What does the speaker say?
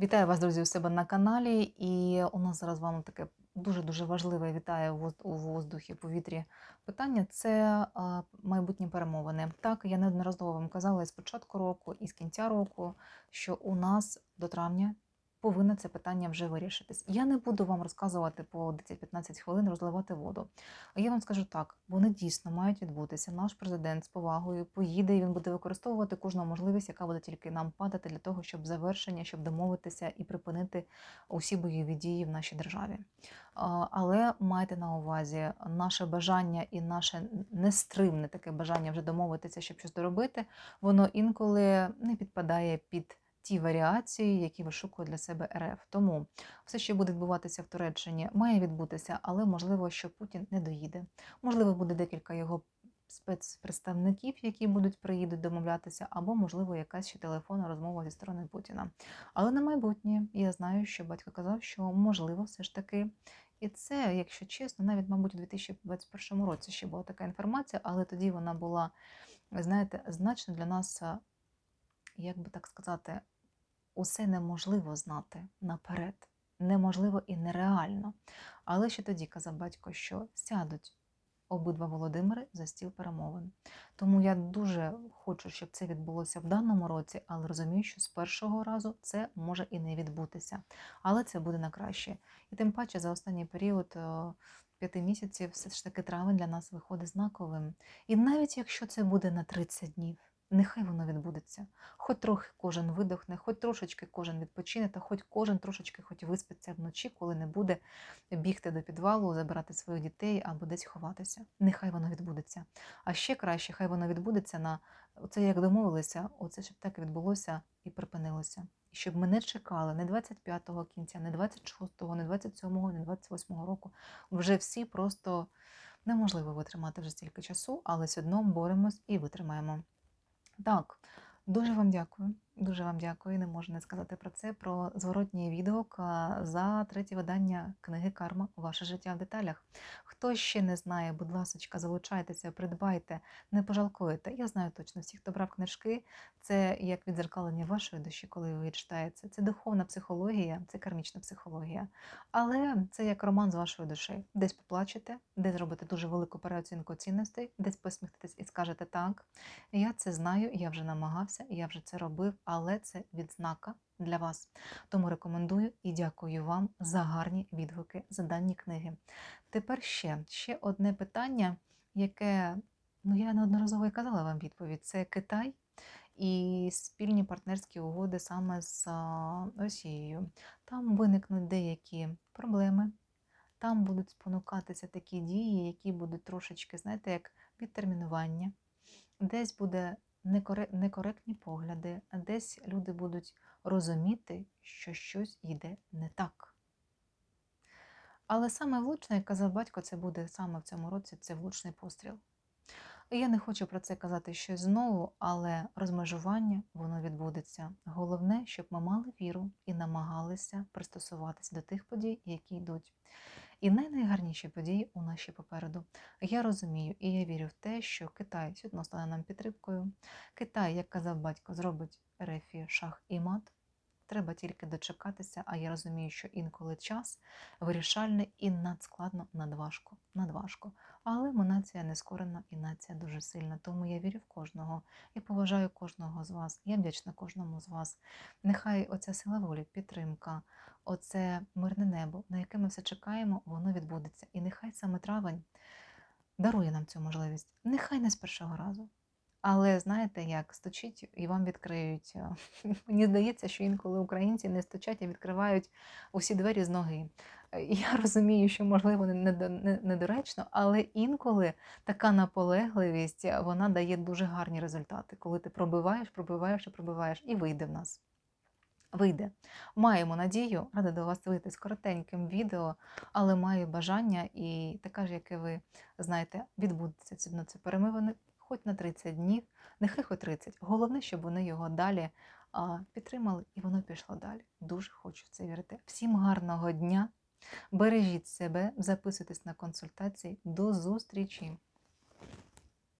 Вітаю вас, друзі, у себе на каналі. І у нас зараз з вами таке дуже-дуже важливе вітаю у воздухі, повітрі питання. Це майбутні перемовини. Так, я неодноразово вам казала і з початку року, і з кінця року, що у нас до травня повинно це питання вже вирішитись. Я не буду вам розказувати по 10-15 хвилин, розливати воду. Я вам скажу так: вони дійсно мають відбутися. Наш президент з повагою поїде, і він буде використовувати кожну можливість, яка буде тільки нам падати для того, щоб завершення, щоб домовитися і припинити усі бойові дії в нашій державі. Але майте на увазі наше бажання і наше нестримне таке бажання вже домовитися, щоб щось доробити, воно інколи не підпадає під. Ті варіації, які вишукує для себе РФ. Тому все, що буде відбуватися в Туреччині, має відбутися, але можливо, що Путін не доїде. Можливо, буде декілька його спецпредставників, які будуть приїдуть домовлятися, або, можливо, якась ще телефонна розмова зі сторони Путіна. Але на майбутнє я знаю, що батько казав, що можливо, все ж таки. І це, якщо чесно, навіть, мабуть, у 2021 році ще була така інформація, але тоді вона була, ви знаєте, значно для нас, як би так сказати, усе неможливо знати наперед. Неможливо і нереально. Але ще тоді казав батько, що сядуть обидва Володимири за стіл перемовин. Тому я дуже хочу, щоб це відбулося в даному році, але розумію, що з першого разу це може і не відбутися. Але це буде на краще. І тим паче за останній період е, п'яти місяців все ж таки травень для нас виходить знаковим. І навіть якщо це буде на 30 днів. Нехай воно відбудеться. Хоч трохи кожен видохне, хоч трошечки кожен відпочине, та хоч кожен трошечки хоч виспиться вночі, коли не буде бігти до підвалу, забирати своїх дітей або десь ховатися. Нехай воно відбудеться. А ще краще, хай воно відбудеться на це, як домовилися, оце щоб так відбулося і припинилося. І щоб ми не чекали не 25-го кінця, не 26-го, не 27-го, не 28-го року. Вже всі просто неможливо витримати вже стільки часу, але все одно боремось і витримаємо. Так, дуже вам дякую. Дуже вам дякую. Не можу не сказати про це, про зворотній відгук за третє видання книги Карма Ваше життя в деталях. Хто ще не знає, будь ласка, залучайтеся, придбайте, не пожалкуєте. Я знаю точно, всі, хто брав книжки, це як відзеркалення вашої душі, коли ви читаєте. Це духовна психологія, це кармічна психологія. Але це як роман з вашою душею. Десь поплачете, десь зробите дуже велику переоцінку цінностей, десь посміхнетесь і скажете так. Я це знаю, я вже намагався, я вже це робив але це відзнака для вас. Тому рекомендую і дякую вам за гарні відгуки за дані книги. Тепер ще, ще одне питання, яке ну я неодноразово і казала вам відповідь: це Китай. І спільні партнерські угоди саме з Росією. Там виникнуть деякі проблеми, там будуть спонукатися такі дії, які будуть трошечки, знаєте, як відтермінування. Десь буде некоректні погляди, десь люди будуть розуміти, що щось йде не так. Але саме влучне, як казав батько, це буде саме в цьому році це влучний постріл. Я не хочу про це казати щось знову, але розмежування воно відбудеться. Головне, щоб ми мали віру і намагалися пристосуватися до тих подій, які йдуть. І найгарніші події у нас ще попереду. Я розумію і я вірю в те, що Китай сьогодні стане нам підтримкою. Китай, як казав батько, зробить рефі шах і мат. Треба тільки дочекатися, а я розумію, що інколи час вирішальний і надскладно, надважко, надважко. Але ми нація нескорена і нація дуже сильна. Тому я вірю в кожного. Я поважаю кожного з вас. Я вдячна кожному з вас. Нехай оця сила волі, підтримка, оце мирне небо, на яке ми все чекаємо, воно відбудеться. І нехай саме травень дарує нам цю можливість. Нехай не з першого разу. Але знаєте, як стучить і вам відкриють. Мені здається, що інколи українці не стучать, а відкривають усі двері з ноги. Я розумію, що можливо недоречно, але інколи така наполегливість вона дає дуже гарні результати, коли ти пробиваєш, пробиваєш і пробиваєш, і вийде в нас. Вийде. Маємо надію, рада до вас вийти з коротеньким відео, але маю бажання і таке ж, яке ви знаєте, відбудеться це перемиване хоч на 30 днів, нехай хоч 30. Головне, щоб вони його далі підтримали і воно пішло далі. Дуже хочу в це вірити. Всім гарного дня! Бережіть себе, записуйтесь на консультації. До зустрічі!